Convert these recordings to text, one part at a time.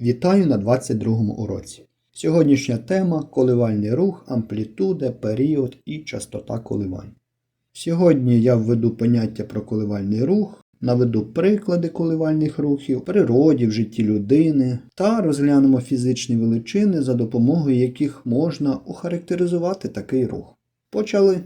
Вітаю на 22 уроці. Сьогоднішня тема коливальний рух, амплітуда, період і частота коливань. Сьогодні я введу поняття про коливальний рух, наведу приклади коливальних рухів, природі, в житті людини та розглянемо фізичні величини, за допомогою яких можна охарактеризувати такий рух. Почали.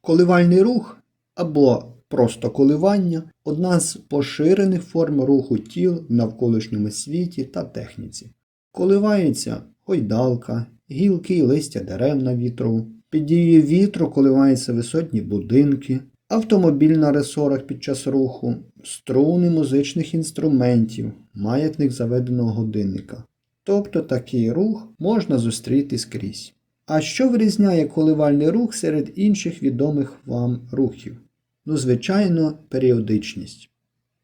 Коливальний рух або просто коливання одна з поширених форм руху тіл в навколишньому світі та техніці. Коливається гойдалка, гілки і листя дерев на вітру. Під дією вітру коливаються висотні будинки, автомобіль на ресорах під час руху, струни музичних інструментів, маятник заведеного годинника. Тобто такий рух можна зустріти скрізь. А що вирізняє коливальний рух серед інших відомих вам рухів? Ну, звичайно, періодичність.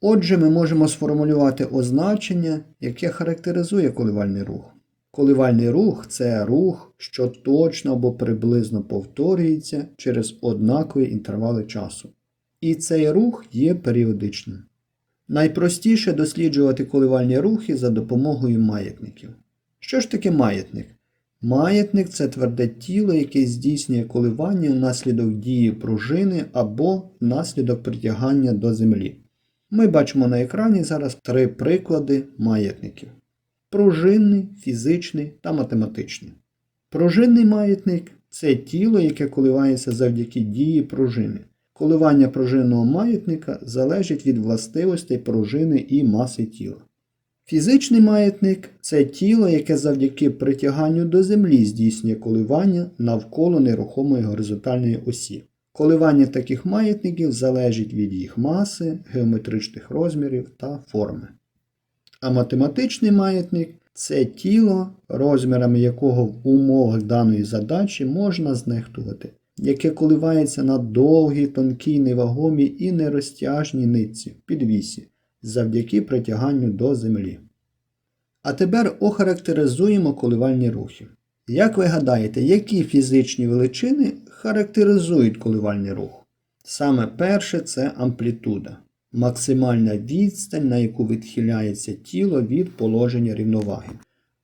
Отже, ми можемо сформулювати означення, яке характеризує коливальний рух. Коливальний рух це рух, що точно або приблизно повторюється через однакові інтервали часу. І цей рух є періодичним. Найпростіше досліджувати коливальні рухи за допомогою маятників. Що ж таке маятник? Маятник це тверде тіло, яке здійснює коливання внаслідок дії пружини або внаслідок притягання до землі. Ми бачимо на екрані зараз три приклади маятників: пружинний, фізичний та математичний. Пружинний маятник це тіло, яке коливається завдяки дії пружини. Коливання пружинного маятника залежить від властивостей пружини і маси тіла. Фізичний маятник це тіло, яке завдяки притяганню до землі здійснює коливання навколо нерухомої горизонтальної осі. Коливання таких маятників залежить від їх маси, геометричних розмірів та форми. А математичний маятник це тіло, розмірами якого в умовах даної задачі можна знехтувати, яке коливається на довгій, тонкій, невагомій і нерозтяжній нитці підвісі завдяки притяганню до землі. А тепер охарактеризуємо коливальні рухи. Як ви гадаєте, які фізичні величини характеризують коливальний рух? Саме перше це амплітуда, максимальна відстань, на яку відхиляється тіло від положення рівноваги.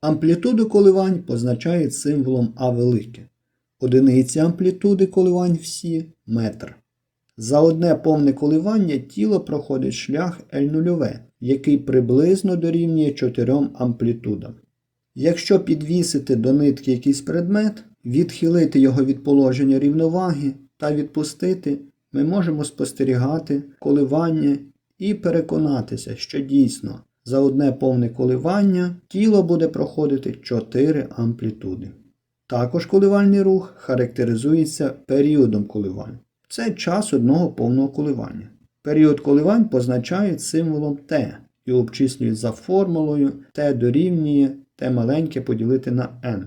Амплітуду коливань позначають символом А велике. Одиниці амплітуди коливань всі метр. За одне повне коливання тіло проходить шлях L0, який приблизно дорівнює 4 амплітудам. Якщо підвісити до нитки якийсь предмет, відхилити його від положення рівноваги та відпустити, ми можемо спостерігати коливання і переконатися, що дійсно за одне повне коливання тіло буде проходити 4 амплітуди. Також коливальний рух характеризується періодом коливань. Це час одного повного коливання. Період коливань позначають символом Т і обчислюють за формулою Т дорівнює Т маленьке поділити на n.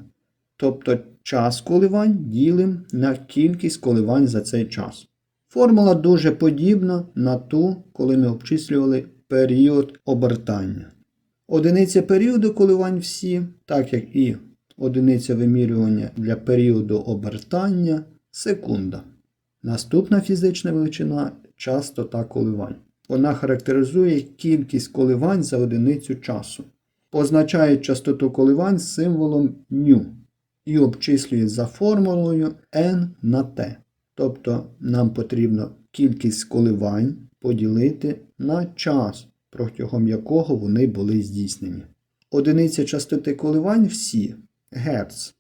Тобто час коливань ділимо на кількість коливань за цей час. Формула дуже подібна на ту, коли ми обчислювали період обертання. Одиниця періоду коливань всі, так як і одиниця вимірювання для періоду обертання секунда. Наступна фізична величина частота коливань. Вона характеризує кількість коливань за одиницю часу. Позначає частоту коливань символом ню і обчислює за формулою n на t. Тобто нам потрібно кількість коливань поділити на час, протягом якого вони були здійснені. Одиниця частоти коливань всі Герц.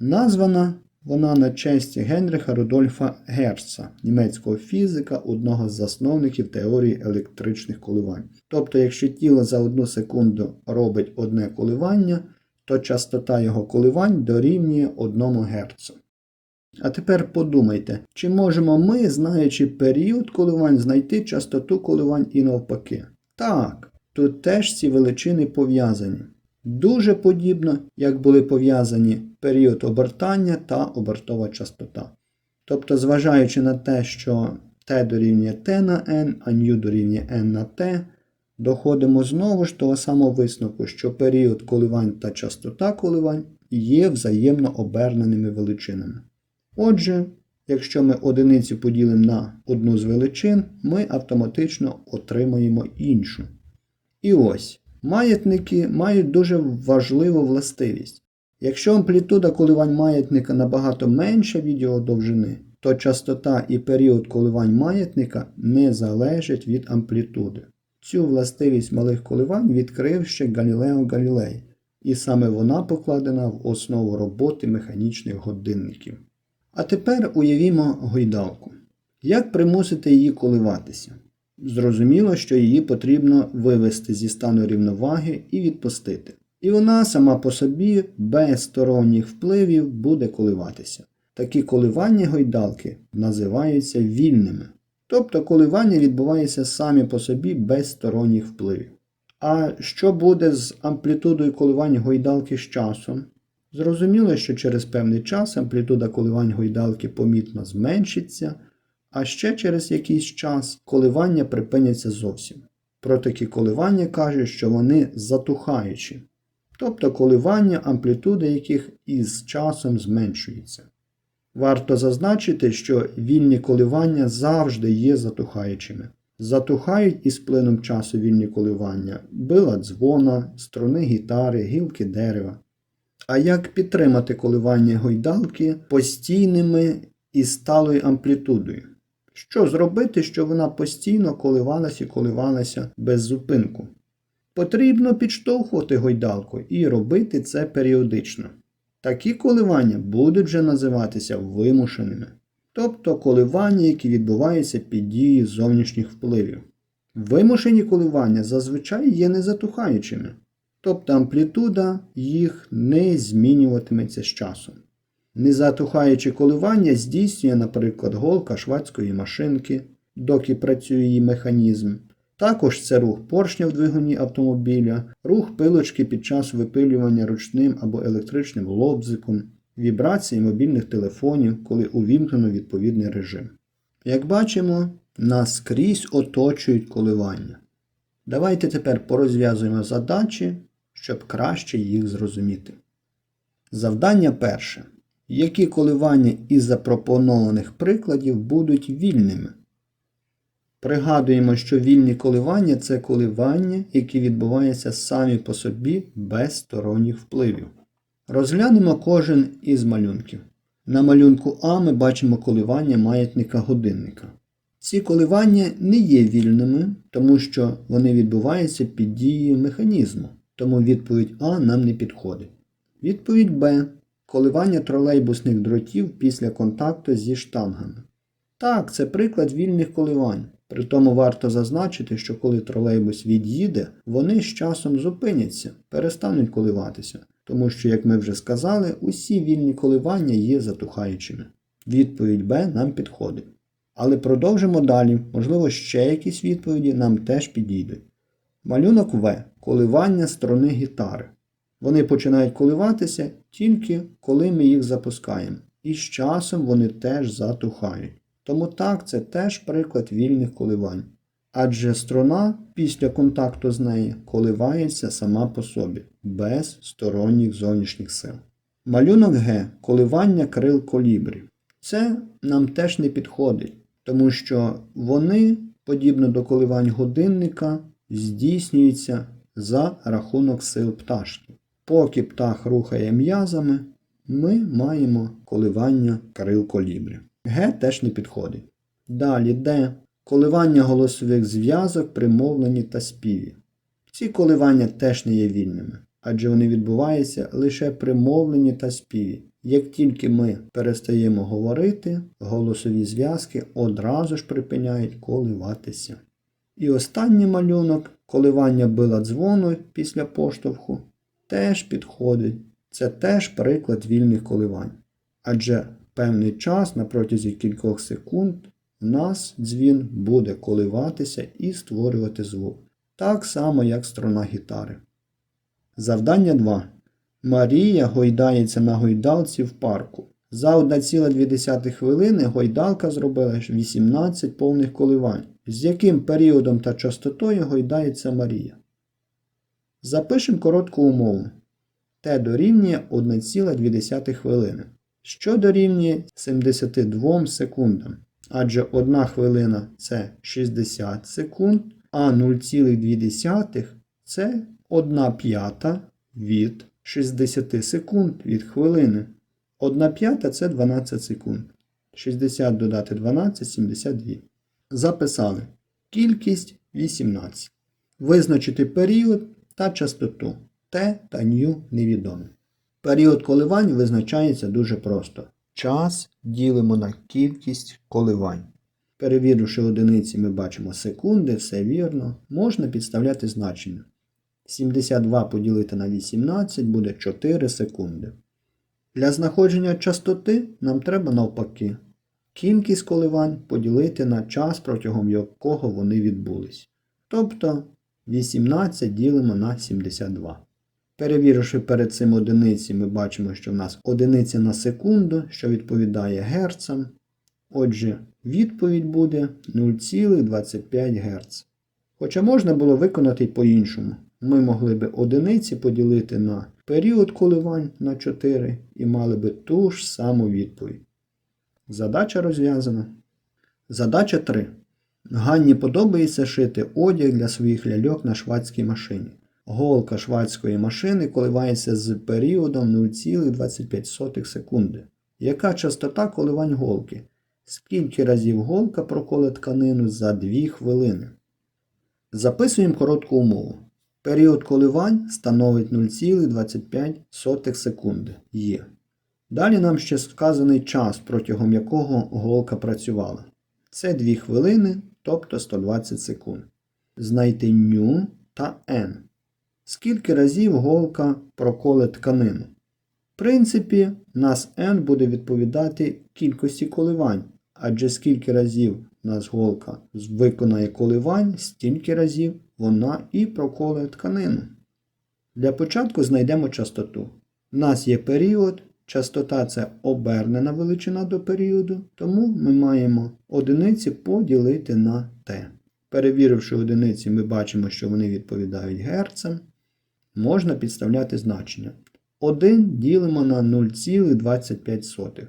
Названа вона на честь Генріха Рудольфа Герца, німецького фізика, одного з засновників теорії електричних коливань. Тобто, якщо тіло за одну секунду робить одне коливання, то частота його коливань дорівнює 1 Гц. А тепер подумайте, чи можемо ми, знаючи період коливань, знайти частоту коливань і навпаки? Так, тут теж ці величини пов'язані. Дуже подібно, як були пов'язані період обертання та обертова частота. Тобто, зважаючи на те, що t дорівнює t на n, а νu дорівнює n на t, доходимо знову ж того самого висновку, що період коливань та частота коливань є взаємно оберненими величинами. Отже, якщо ми одиницю поділимо на одну з величин, ми автоматично отримаємо іншу. І ось. Маятники мають дуже важливу властивість. Якщо амплітуда коливань маятника набагато менша від його довжини, то частота і період коливань маятника не залежать від амплітуди. Цю властивість малих коливань відкрив ще Галілео Галілей, і саме вона покладена в основу роботи механічних годинників. А тепер уявімо гойдалку. Як примусити її коливатися? Зрозуміло, що її потрібно вивести зі стану рівноваги і відпустити. І вона сама по собі без сторонніх впливів буде коливатися. Такі коливання гойдалки називаються вільними. Тобто коливання відбувається самі по собі без сторонніх впливів. А що буде з амплітудою коливань гойдалки з часом? Зрозуміло, що через певний час амплітуда коливань гойдалки помітно зменшиться, а ще через якийсь час коливання припиняться зовсім. Про такі коливання кажуть, що вони затухаючі, тобто коливання, амплітуда яких із часом зменшується. Варто зазначити, що вільні коливання завжди є затухаючими. Затухають із плином часу вільні коливання била дзвона, струни гітари, гілки дерева. А як підтримати коливання гойдалки постійними і сталою амплітудою? Що зробити, щоб вона постійно коливалася і коливалася без зупинку? Потрібно підштовхувати гойдалку і робити це періодично. Такі коливання будуть вже називатися вимушеними, тобто коливання, які відбуваються під дією зовнішніх впливів. Вимушені коливання зазвичай є незатухаючими, тобто амплітуда їх не змінюватиметься з часом. Незатухаюче коливання здійснює, наприклад, голка швадської машинки, доки працює її механізм. Також це рух поршня в двигуні автомобіля, рух пилочки під час випилювання ручним або електричним лобзиком, вібрації мобільних телефонів, коли увімкнено відповідний режим. Як бачимо, нас скрізь оточують коливання. Давайте тепер порозв'язуємо задачі, щоб краще їх зрозуміти. Завдання перше. Які коливання із запропонованих прикладів будуть вільними? Пригадуємо, що вільні коливання це коливання, які відбуваються самі по собі без сторонніх впливів. Розглянемо кожен із малюнків. На малюнку А ми бачимо коливання маятника годинника. Ці коливання не є вільними, тому що вони відбуваються під дією механізму, тому відповідь А нам не підходить. Відповідь Б. Коливання тролейбусних дротів після контакту зі штангами. Так, це приклад вільних коливань. Притому варто зазначити, що коли тролейбус від'їде, вони з часом зупиняться, перестануть коливатися, тому що, як ми вже сказали, усі вільні коливання є затухаючими. Відповідь Б нам підходить. Але продовжимо далі, можливо, ще якісь відповіді нам теж підійдуть. Малюнок В. Коливання струни гітари. Вони починають коливатися тільки коли ми їх запускаємо. І з часом вони теж затухають. Тому так, це теж приклад вільних коливань. Адже струна після контакту з нею коливається сама по собі, без сторонніх зовнішніх сил. Малюнок Г коливання крил колібрів. Це нам теж не підходить, тому що вони, подібно до коливань годинника, здійснюються за рахунок сил пташки. Поки птах рухає м'язами, ми маємо коливання крил колібрів. Г теж не підходить. Далі Д. Коливання голосових зв'язок при мовленні та співі. Ці коливання теж не є вільними, адже вони відбуваються лише при мовленні та співі. Як тільки ми перестаємо говорити, голосові зв'язки одразу ж припиняють коливатися. І останній малюнок коливання била дзвону після поштовху теж підходить. Це теж приклад вільних коливань. Адже певний час на протязі кількох секунд в нас дзвін буде коливатися і створювати звук. Так само, як струна гітари. Завдання 2. Марія гойдається на гойдалці в парку. За 1,2 хвилини гойдалка зробила 18 повних коливань. З яким періодом та частотою гойдається Марія? Запишемо коротку умову. Т дорівнює 1,2 хвилини, що дорівнює 72 секундам. Адже 1 хвилина це 60 секунд, а 0,2 це 1 п'ята від 60 секунд від хвилини. 1 п'ята це 12 секунд. 60 додати 12 72. Записали. Кількість 18. Визначити період та частоту. Т та ню невідомі. Період коливань визначається дуже просто. Час ділимо на кількість коливань. Перевіривши одиниці, ми бачимо секунди, все вірно. Можна підставляти значення. 72 поділити на 18 буде 4 секунди. Для знаходження частоти нам треба навпаки. Кількість коливань поділити на час, протягом якого вони відбулись. Тобто 18 ділимо на 72. Перевіривши перед цим одиниці, ми бачимо, що в нас одиниця на секунду, що відповідає герцам. Отже, відповідь буде 0,25 Гц. Хоча можна було виконати й по-іншому. Ми могли би одиниці поділити на період коливань на 4 і мали би ту ж саму відповідь. Задача розв'язана. Задача 3. Ганні подобається шити одяг для своїх ляльок на швадській машині. Голка швадської машини коливається з періодом 0,25 секунди. Яка частота коливань голки? Скільки разів голка проколе тканину за 2 хвилини? Записуємо коротку умову. Період коливань становить 0,25 секунди. Є. Далі нам ще сказаний час, протягом якого голка працювала. Це 2 хвилини, тобто 120 секунд. Знайти ню та n. Скільки разів голка проколе тканину? В принципі, нас n буде відповідати кількості коливань, адже скільки разів нас голка виконає коливань, стільки разів вона і проколе тканину. Для початку знайдемо частоту. У нас є період, частота це обернена величина до періоду, тому ми маємо одиниці поділити на t. Перевіривши одиниці, ми бачимо, що вони відповідають герцам. Можна підставляти значення. 1 ділимо на 0,25.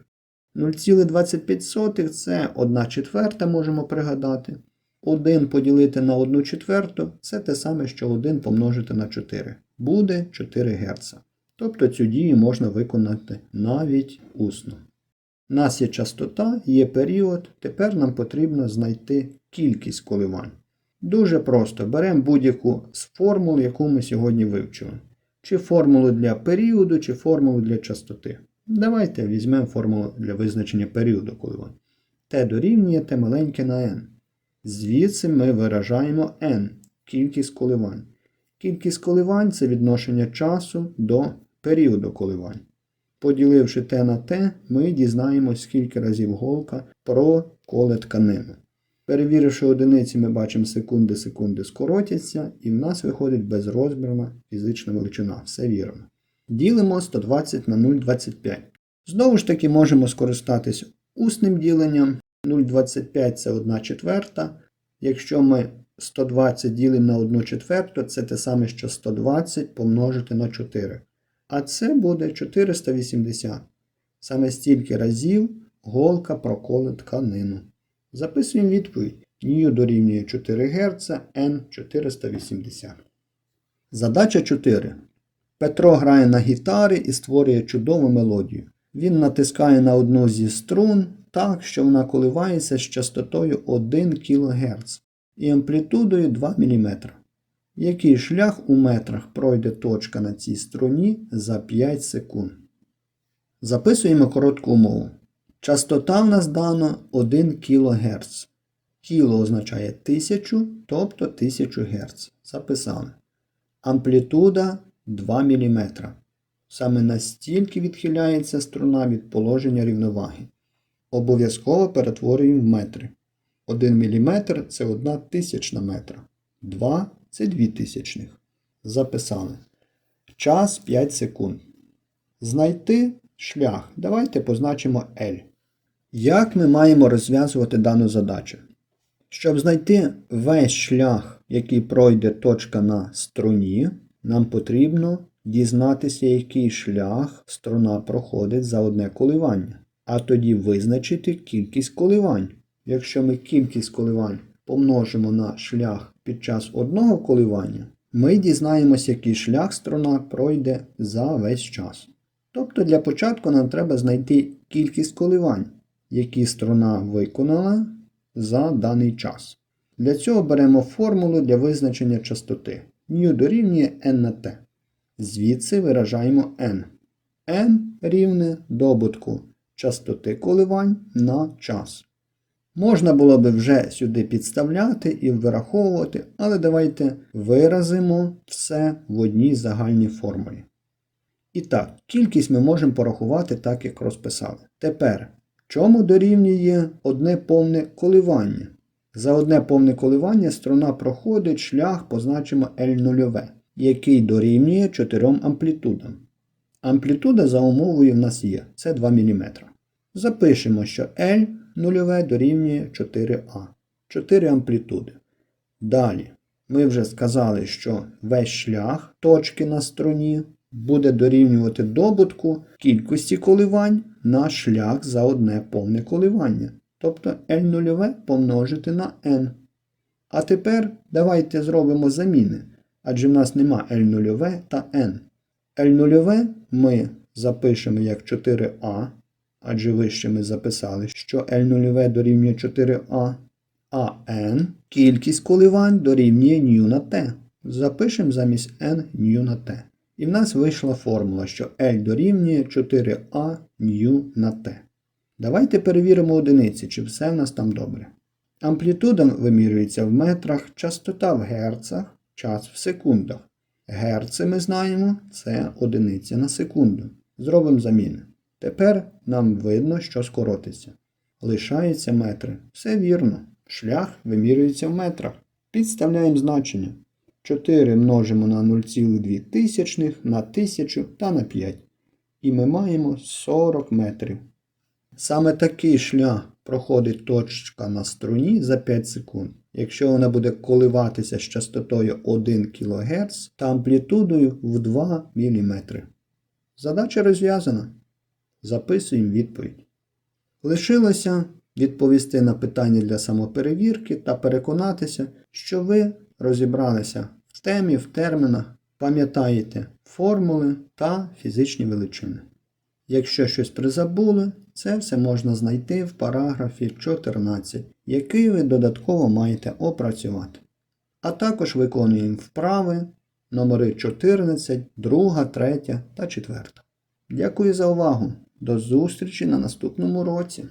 0,25 це 1 четверта, можемо пригадати. 1 поділити на 1 четверту це те саме, що 1 помножити на 4. Буде 4 Гц. Тобто цю дію можна виконати навіть усно. У нас є частота, є період, тепер нам потрібно знайти кількість коливань. Дуже просто беремо будь-яку з формул, яку ми сьогодні вивчили. Чи формулу для періоду, чи формулу для частоти. Давайте візьмемо формулу для визначення періоду коливань. Т дорівнює Т маленьке на n. Звідси ми виражаємо n кількість коливань. Кількість коливань це відношення часу до періоду коливань. Поділивши t на t, ми дізнаємось, скільки разів голка проколе тканину. Перевіривши одиниці, ми бачимо секунди, секунди скоротяться, і в нас виходить безрозмірна фізична величина. Все вірно. Ділимо 120 на 0,25. Знову ж таки, можемо скористатись усним діленням. 0,25 це 1 четверта. Якщо ми 120 ділимо на 1 четверту, це те саме, що 120 помножити на 4. А це буде 480. Саме стільки разів голка проколе тканину. Записуємо відповідь. Нью дорівнює 4 Гц, N 480. Задача 4. Петро грає на гітарі і створює чудову мелодію. Він натискає на одну зі струн так, що вона коливається з частотою 1 кГц і амплітудою 2 мм. Який шлях у метрах пройде точка на цій струні за 5 секунд? Записуємо коротку умову. Частота в нас дано 1 кГц. Кіло означає 1000, тобто 1000 Гц. Записали. Амплітуда 2 мм. Саме настільки відхиляється струна від положення рівноваги. Обов'язково перетворюємо в метри. 1 мм це 1 тисячна метра. 2 це 2 тисячних. Записали. Час 5 секунд. Знайти шлях. Давайте позначимо L. Як ми маємо розв'язувати дану задачу? Щоб знайти весь шлях, який пройде точка на струні, нам потрібно дізнатися, який шлях струна проходить за одне коливання, а тоді визначити кількість коливань. Якщо ми кількість коливань помножимо на шлях під час одного коливання, ми дізнаємось, який шлях струна пройде за весь час. Тобто для початку нам треба знайти кількість коливань, які струна виконала за даний час. Для цього беремо формулу для визначення частоти. Ню дорівнює n на t. Звідси виражаємо n. n рівне добутку частоти коливань на час. Можна було би вже сюди підставляти і вираховувати, але давайте виразимо все в одній загальній формулі. І так, кількість ми можемо порахувати так, як розписали. Тепер, чому дорівнює одне повне коливання? За одне повне коливання струна проходить шлях, позначимо L0, який дорівнює 4 амплітудам. Амплітуда за умовою в нас є, це 2 мм. Запишемо, що L нульове дорівнює 4А. 4 амплітуди. Далі, ми вже сказали, що весь шлях точки на струні буде дорівнювати добутку кількості коливань на шлях за одне повне коливання. Тобто L нульове помножити на n. А тепер давайте зробимо заміни, адже в нас нема L нульове та n. L нульове ми запишемо як 4А, адже вище ми записали, що L нульове дорівнює 4А, а n кількість коливань дорівнює ню на t. Запишемо замість n ню на t. І в нас вийшла формула, що L дорівнює 4А ню на t. Давайте перевіримо одиниці, чи все в нас там добре. Амплітуда вимірюється в метрах, частота в герцах, час в секундах. Герци ми знаємо, це одиниця на секунду. Зробимо заміни. Тепер нам видно, що скоротиться. Лишаються метри. Все вірно. Шлях вимірюється в метрах. Підставляємо значення. 4 множимо на 0,2 на 1000 та на 5. І ми маємо 40 метрів. Саме такий шлях проходить точка на струні за 5 секунд. Якщо вона буде коливатися з частотою 1 кГц та амплітудою в 2 мм. Задача розв'язана. Записуємо відповідь. Лишилося відповісти на питання для самоперевірки та переконатися, що ви розібралися в темі, в термінах, пам'ятаєте формули та фізичні величини. Якщо щось призабули, це все можна знайти в параграфі 14, який ви додатково маєте опрацювати. А також виконуємо вправи номери 14, 2, 3 та 4. Дякую за увагу! До зустрічі на наступному році!